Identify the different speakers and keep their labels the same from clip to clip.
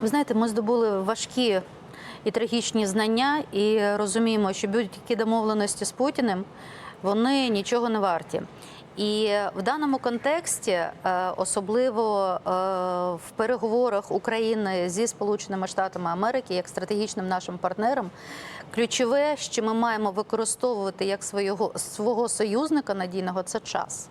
Speaker 1: Ви знаєте, ми здобули важкі і трагічні знання, і розуміємо, що будь-які домовленості з Путіним вони нічого не варті. І в даному контексті, е, особливо е, в переговорах України зі Сполученими Штатами Америки як стратегічним нашим партнером, ключове, що ми маємо використовувати як свого, свого союзника надійного, це час.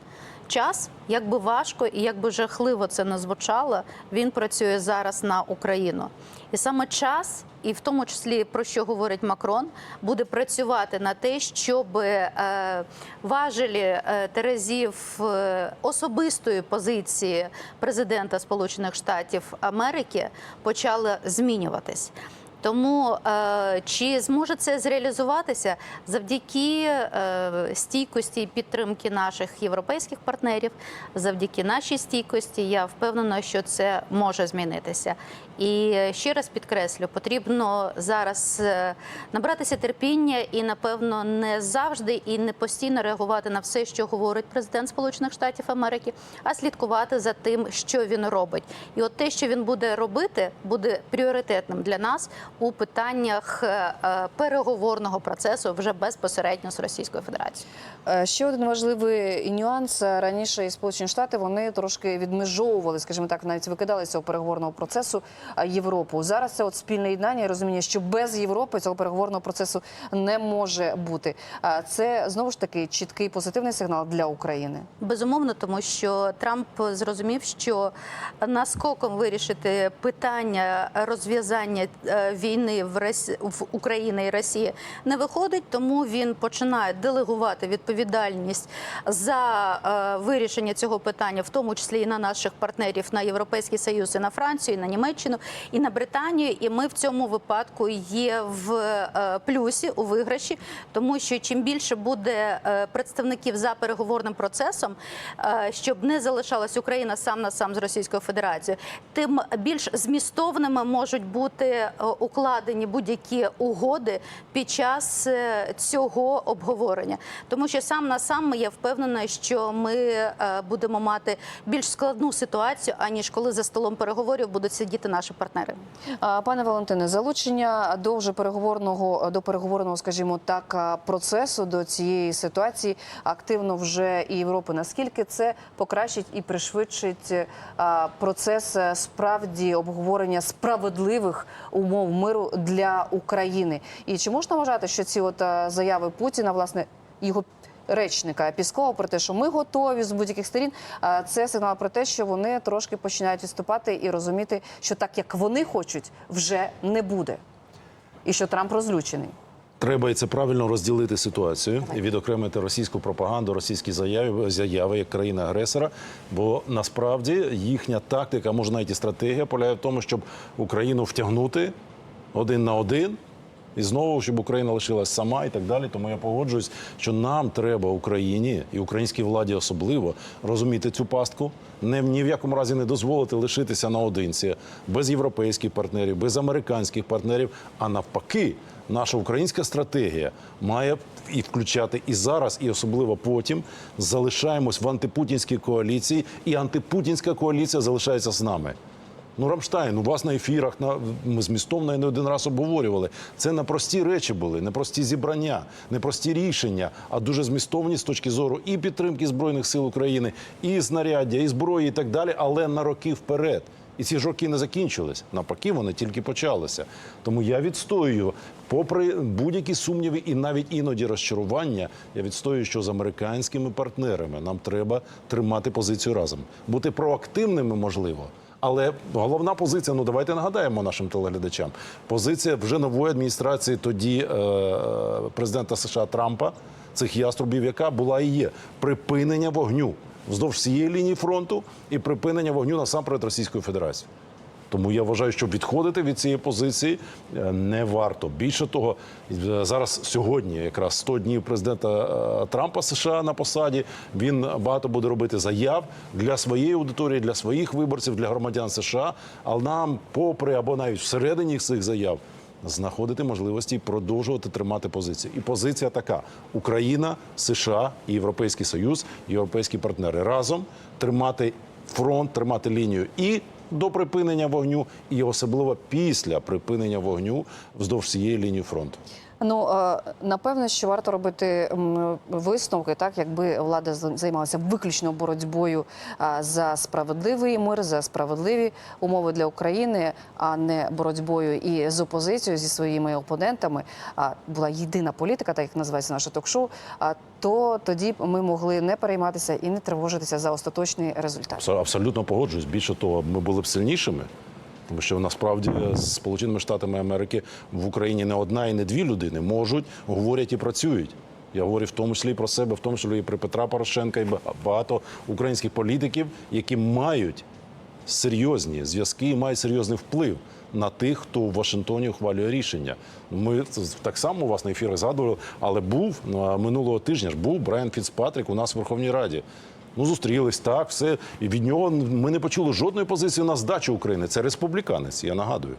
Speaker 1: Час, як би важко і як би жахливо це не звучало, він працює зараз на Україну. І саме час, і в тому числі про що говорить Макрон, буде працювати на те, щоб е, важелі е, терезів е, особистої позиції президента Сполучених Штатів Америки почали змінюватись. Тому е, чи зможе це зреалізуватися завдяки е, стійкості і підтримки наших європейських партнерів, завдяки нашій стійкості, я впевнена, що це може змінитися. І е, ще раз підкреслю, потрібно зараз е, набратися терпіння і, напевно, не завжди і не постійно реагувати на все, що говорить президент Сполучених Штатів Америки, а слідкувати за тим, що він робить. І от те, що він буде робити, буде пріоритетним для нас у питаннях е, переговорного процесу вже безпосередньо з Російською Федерацією.
Speaker 2: Ще один важливий нюанс раніше і Сполучені Штати вони трошки відмежовували, скажімо так, навіть викидали з цього переговорного процесу Європу. Зараз це от спільне єднання і розуміння, що без Європи цього переговорного процесу не може бути. А Це знову ж таки чіткий позитивний сигнал для України.
Speaker 1: Безумовно, тому що Трамп зрозумів, що наскоком вирішити питання розв'язання е, війни в Росі... в Україні і Росії не виходить, тому він починає делегувати відповідальність за е, вирішення цього питання, в тому числі і на наших партнерів на Європейський Союз, і на Францію, і на Німеччину, і на Британію. І ми в цьому випадку є в е, плюсі у виграші, тому що чим більше буде е, представників за переговорним процесом, е, щоб не залишалась Україна сам на сам з Російською Федерацією, тим більш змістовними можуть бути укладені будь-які угоди під час цього обговорення. Тому що сам на сам я впевнена, що ми будемо мати більш складну ситуацію, аніж коли за столом переговорів будуть сидіти наші партнери.
Speaker 2: Пане Валентине, залучення до вже переговорного до переговорного, скажімо так, процесу до цієї ситуації активно вже і Європи. Наскільки це покращить і пришвидшить процес справді обговорення справедливих умов миру для України? І чи можна вважати, що ці от заяви Путіна, власне, його Речника Піскова про те, що ми готові з будь-яких сторін. Це сигнал про те, що вони трошки починають відступати і розуміти, що так як вони хочуть, вже не буде, і що Трамп розлючений.
Speaker 3: Треба і це правильно розділити ситуацію і відокремити російську пропаганду, російські заяви, заяви як країни-агресора. Бо насправді їхня тактика, може навіть і стратегія, полягає в тому, щоб Україну втягнути один на один. І знову, щоб Україна лишилась сама і так далі. Тому я погоджуюсь, що нам треба Україні і українській владі особливо розуміти цю пастку, не ні в якому разі не дозволити лишитися наодинці без європейських партнерів, без американських партнерів. А навпаки, наша українська стратегія має і включати і зараз, і особливо потім залишаємось в антипутінській коаліції, і антипутінська коаліція залишається з нами. Ну, Рамштайн, у вас на ефірах на ми змістовно і не один раз обговорювали. Це не прості речі були, не прості зібрання, не прості рішення, а дуже змістовні з точки зору і підтримки збройних сил України, і знаряддя, і зброї, і так далі, але на роки вперед. І ці ж роки не закінчились. Навпаки, вони тільки почалися. Тому я відстоюю, попри будь-які сумніви і навіть іноді розчарування, я відстоюю, що з американськими партнерами нам треба тримати позицію разом, бути проактивними, можливо. Але головна позиція, ну давайте нагадаємо нашим телеглядачам. Позиція вже нової адміністрації тоді е, президента США Трампа, цих яструбів, яка була і є припинення вогню вздовж всієї лінії фронту і припинення вогню насамперед Російської Федерації. Тому я вважаю, що відходити від цієї позиції е, не варто. Більше того, е, зараз сьогодні, якраз 100 днів президента е, Трампа США на посаді, він багато буде робити заяв для своєї аудиторії, для своїх виборців, для громадян США. Але нам, попри або навіть всередині цих заяв, знаходити можливості продовжувати тримати позицію. І позиція така: Україна, США, і Європейський Союз, європейські партнери разом тримати фронт, тримати лінію і до припинення вогню і особливо після припинення вогню вздовж цієї лінії фронту.
Speaker 2: Ну е, напевно, що варто робити висновки, так якби влада займалася виключно боротьбою за справедливий мир, за справедливі умови для України, а не боротьбою і з опозицією зі своїми опонентами. А була єдина політика, так як називається наше ток-шоу. То тоді ми могли не перейматися і не тривожитися за остаточний результат.
Speaker 3: Абсолютно погоджуюсь. Більше того, ми були б сильнішими, тому що насправді з Сполученими Штатами Америки в Україні не одна і не дві людини можуть, говорять і працюють. Я говорю в тому числі про себе, в тому числі і про Петра Порошенка, і багато українських політиків, які мають серйозні зв'язки і мають серйозний вплив на тих, хто в Вашингтоні ухвалює рішення. Ми так само у вас на ефірах згадували, але був минулого тижня ж був Брайан Фіцпатрік у нас в Верховній Раді. Ну, зустрілись так, все. І від нього ми не почули жодної позиції на здачу України. Це республіканець, я нагадую.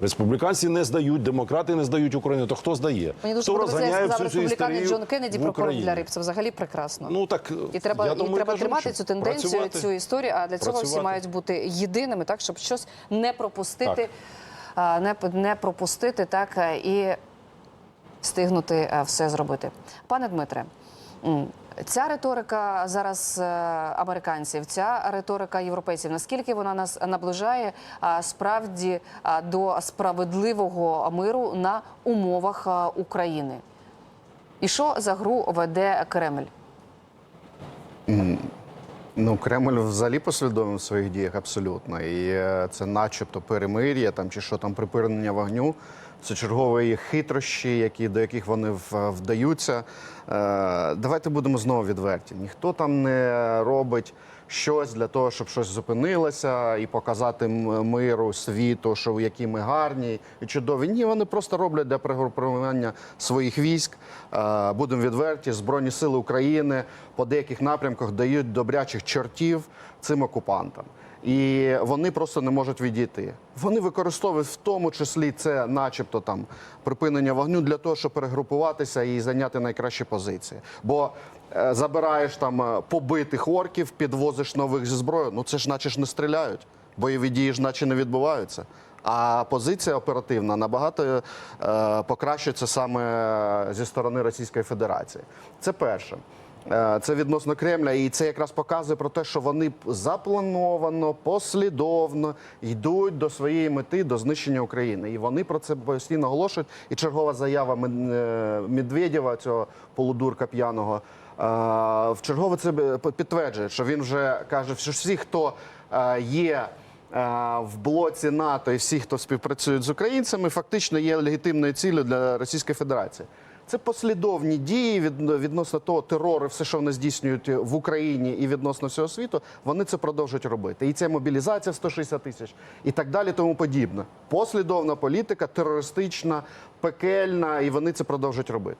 Speaker 3: Республіканці не здають, демократи не здають Україну. То хто здає?
Speaker 2: Мені дуже подобається, сказав
Speaker 3: всю цю
Speaker 2: республіканець Джон Кеннеді про корм для риб. Це взагалі прекрасно.
Speaker 3: Ну так
Speaker 2: І треба,
Speaker 3: я
Speaker 2: і треба тримати цю тенденцію,
Speaker 3: працювати.
Speaker 2: цю історію. А для цього всі мають бути єдиними, так щоб щось не пропустити,
Speaker 3: Так.
Speaker 2: не, не пропустити, так і встигнути а, все зробити. Пане Дмитре. Ця риторика зараз е, американців, ця риторика європейців. Наскільки вона нас наближає справді до справедливого миру на умовах України? І що за гру веде Кремль?
Speaker 4: Ну, Кремль взагалі послідовний в своїх діях абсолютно. І е, це, начебто, перемир'я там чи що там припинення вогню. Це чергові хитрощі, які, до яких вони вдаються. Е, давайте будемо знову відверті. Ніхто там не робить щось для того, щоб щось зупинилося і показати миру, світу, що які ми гарні і чудові. Ні, вони просто роблять для пригрупування своїх військ. Е, Будемо відверті, Збройні сили України по деяких напрямках дають добрячих чортів цим окупантам. І вони просто не можуть відійти. Вони використовують в тому числі це, начебто, там припинення вогню для того, щоб перегрупуватися і зайняти найкращі позиції. Бо е, забираєш там е, побитих орків, підвозиш нових зі зброєю. Ну це ж наче ж не стріляють. Бойові дії ж наче не відбуваються. А позиція оперативна набагато е, покращується саме зі сторони Російської Федерації. Це перше. Е, Це відносно Кремля, і це якраз показує про те, що вони заплановано, послідовно йдуть до своєї мети до знищення України. І вони про це постійно наголошують. І чергова заява е, Медведєва, цього полудурка п'яного, е, в чергове це підтверджує, що він вже каже, що всі, хто є. Е, В блоці НАТО і всі, хто співпрацюють з українцями, фактично є легітимною ціллю для Російської Федерації. Це послідовні дії від, відносно того терору, все, що вони здійснюють в Україні і відносно всього світу, вони це продовжують робити. І це мобілізація 160 тисяч і так далі, тому подібне. Послідовна політика, терористична, пекельна, і вони це продовжують робити.